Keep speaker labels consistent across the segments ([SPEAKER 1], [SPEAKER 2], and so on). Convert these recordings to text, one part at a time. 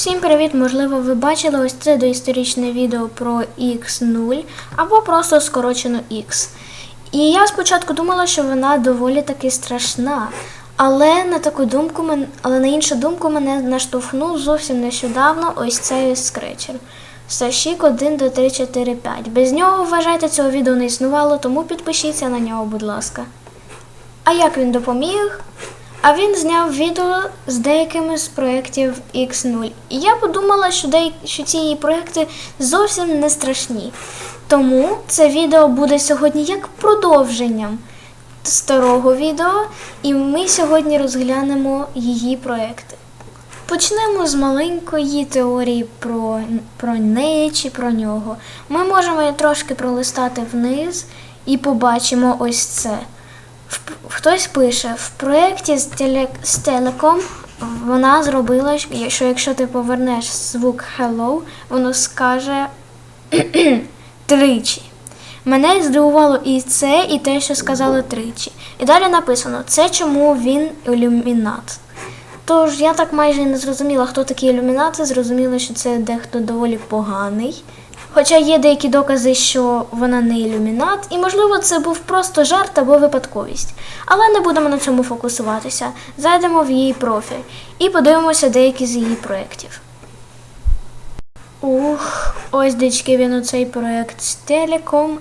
[SPEAKER 1] Всім привіт! Можливо, ви бачили ось це доісторичне відео про X0 або просто скорочено X. І я спочатку думала, що вона доволі таки страшна. Але на таку думку мен... але на іншу думку мене наштовхнув зовсім нещодавно ось цей ось скречер. Сашік 1 до 3, 4, 5. Без нього, вважайте, цього відео не існувало, тому підпишіться на нього, будь ласка. А як він допоміг? А він зняв відео з деякими з проєктів X0. І я подумала, що, деякі, що ці її проєкти зовсім не страшні. Тому це відео буде сьогодні як продовженням старого відео, і ми сьогодні розглянемо її проєкти. Почнемо з маленької теорії про, про неї чи про нього. Ми можемо трошки пролистати вниз і побачимо ось це. Хтось пише, в проєкті з, з телеком вона зробила, що якщо ти повернеш звук hello, воно скаже тричі. Мене здивувало і це, і те, що сказали тричі. І далі написано, це чому він ілюмінат. Тож я так майже не зрозуміла, хто такі ілюмінати, зрозуміла, що це дехто доволі поганий. Хоча є деякі докази, що вона не ілюмінат, і можливо це був просто жарт або випадковість. Але не будемо на цьому фокусуватися. Зайдемо в її профіль і подивимося деякі з її проєктів. Ух, ось дички він оцей проєкт з телеком.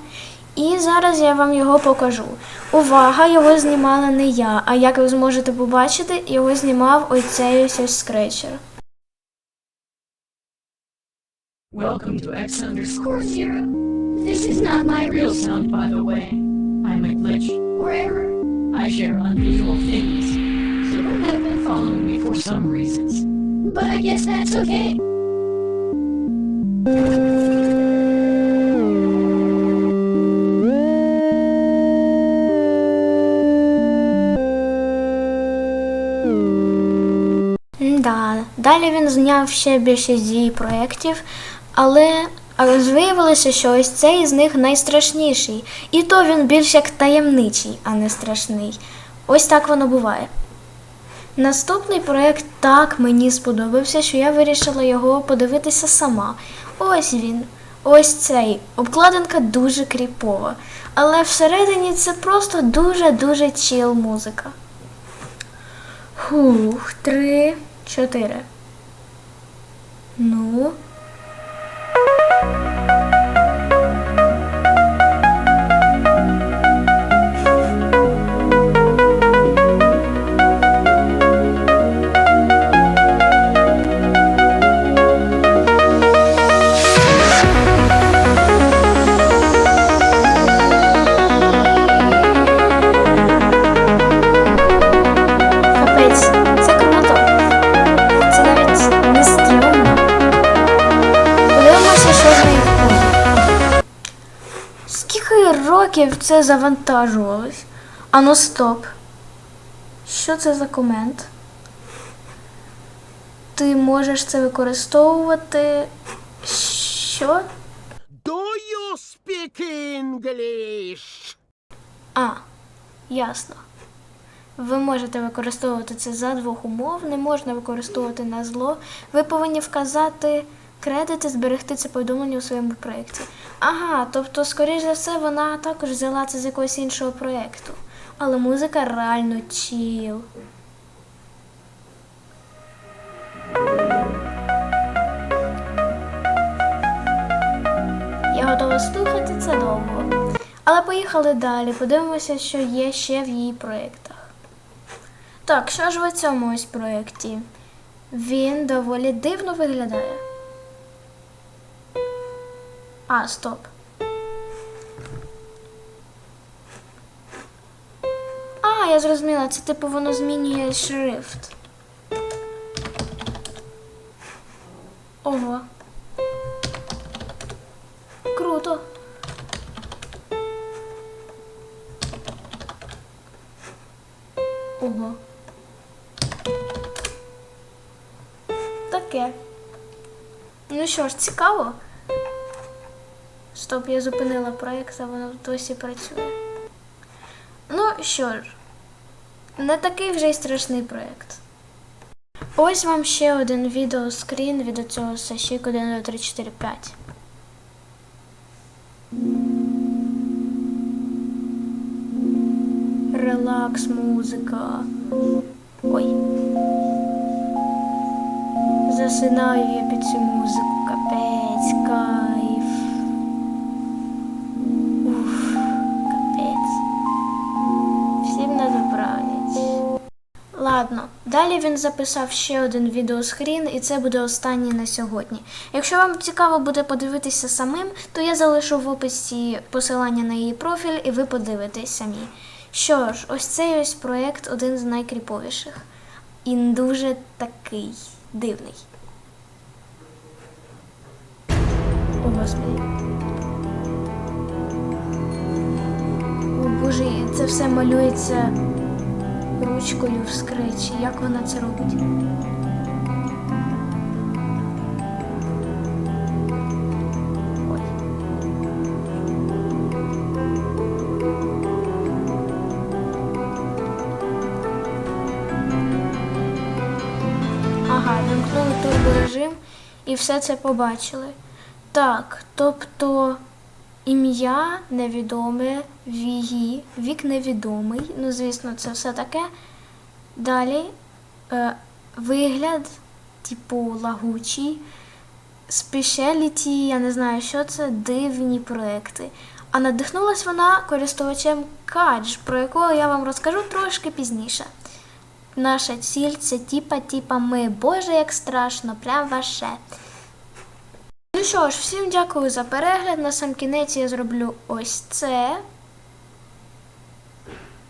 [SPEAKER 1] І зараз я вам його покажу. Увага, його знімала не я, а як ви зможете побачити, його знімав ось цей ось скретчер.
[SPEAKER 2] Welcome to X underscore zero. This is not my real sound, by the way. I'm a glitch or error. I share unusual things, so don't have been following me for some reasons. But I guess that's okay.
[SPEAKER 1] Да. Далі він зняв ще більше з її проєктів, Але але виявилося, що ось цей з них найстрашніший. І то він більш як таємничий, а не страшний. Ось так воно буває. Наступний проєкт так мені сподобався, що я вирішила його подивитися сама. Ось він. Ось цей. Обкладинка дуже кріпова. Але всередині це просто дуже-дуже чіл музика. Хух, три, чотири. Ну. Років це завантажувалось? Ану стоп. Що це за комент? Ти можеш це використовувати. Що?
[SPEAKER 3] Do you speak English?
[SPEAKER 1] А, ясно. Ви можете використовувати це за двох умов, не можна використовувати на зло. Ви повинні вказати кредити, зберегти це повідомлення у своєму проєкті. Ага, тобто, скоріш за все, вона також взяла це з якогось іншого проєкту. Але музика реально чіл. Я готова слухати це довго. Але поїхали далі, подивимося, що є ще в її проєктах. Так, що ж в цьому ось проєкті? Він доволі дивно виглядає. А, стоп. А, я зрозуміла, це типу воно змінює шрифт. Ого. Круто. Ого. Таке. Ну що ж, цікаво. Стоп, я зупинила проєкт, а воно досі працює. Ну що ж, не такий вже й страшний проєкт. Ось вам ще один відеоскрін від цього Сашік 1, 2, 3, 4, 5. Релакс, музика. Ой. Засинаю я під цю музику. Капець, кайф. Далі він записав ще один відеоскрін, і це буде останній на сьогодні. Якщо вам цікаво буде подивитися самим, то я залишу в описі посилання на її профіль, і ви подивитесь самі. Що ж, ось цей ось проєкт один з найкріповіших. І дуже такий дивний. О, Господи. О Боже, це все малюється ручкою в скретчі. Як вона це робить? Ага, вимкнули турборежим і все це побачили. Так, тобто ім'я невідоме, вії, вік невідомий. Ну, звісно, це все таке. Далі е, вигляд, типу, лагучий. Спешеліті, я не знаю, що це, дивні проекти. А надихнулась вона користувачем Кадж, про якого я вам розкажу трошки пізніше. Наша ціль це типа, типа ми. Боже, як страшно, прям ваше. Ну що ж, всім дякую за перегляд. На сам кінець я зроблю ось це.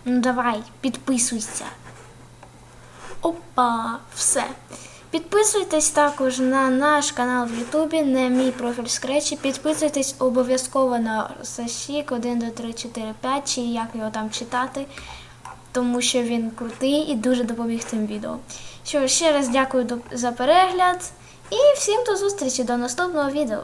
[SPEAKER 1] Ну давай, підписуйся. Опа, все. Підписуйтесь також на наш канал в Ютубі, на мій профіль Скретчі. Підписуйтесь обов'язково на Сашік 1, 2, 3, 4, 5, чи як його там читати, тому що він крутий і дуже допоміг цим відео. Що ще раз дякую за перегляд і всім до зустрічі до наступного відео.